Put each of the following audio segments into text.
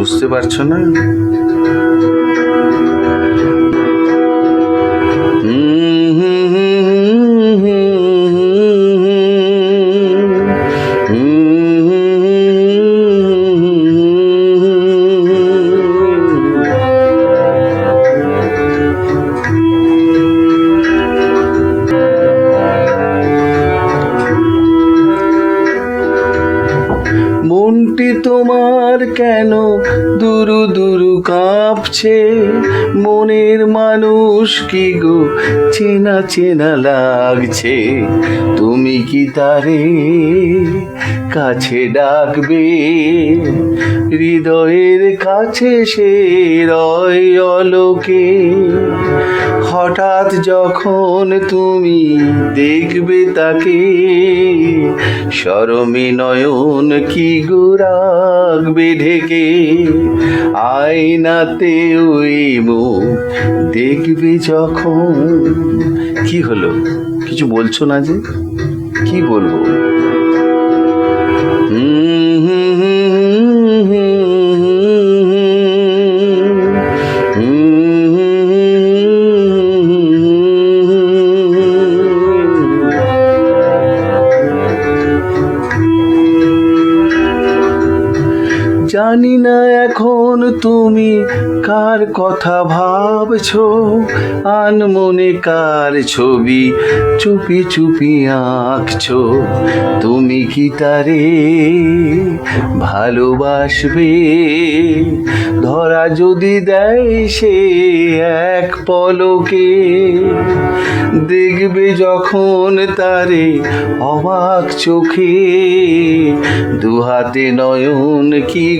বুঝতে পারছ না? মনটি তোমার কেন দুরু দুরু কাঁপছে? মনের মানুষ কি গো? চেনা চেনা লাগছে। তুমি কি তারে কাছে ডাকবে? হৃদয়ের কাছে সে রয় অলোকে। হঠাৎ যখন তুমি দেখবে তাকে সরমে নয়ন কি গো রাখবে ঢেকে আয়নাতে ওই দেখবে যখন। কি হলো? কিছু বলছো না যে? কি বলব? হুম জানি না এখন তুমি কার কথা ভাবছ। আনমনে কার ছবি চুপি চুপি আঁকছো। তুমি কি তারে ভালোবাসবে? ধরা যদি দেয় সে এক পলকে। দেখবে যখন তারে অবাক চোখে। দুহাতে নয়ন কি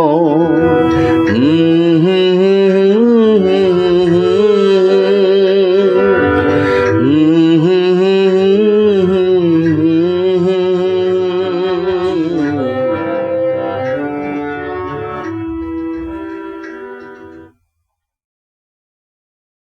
হুম হুম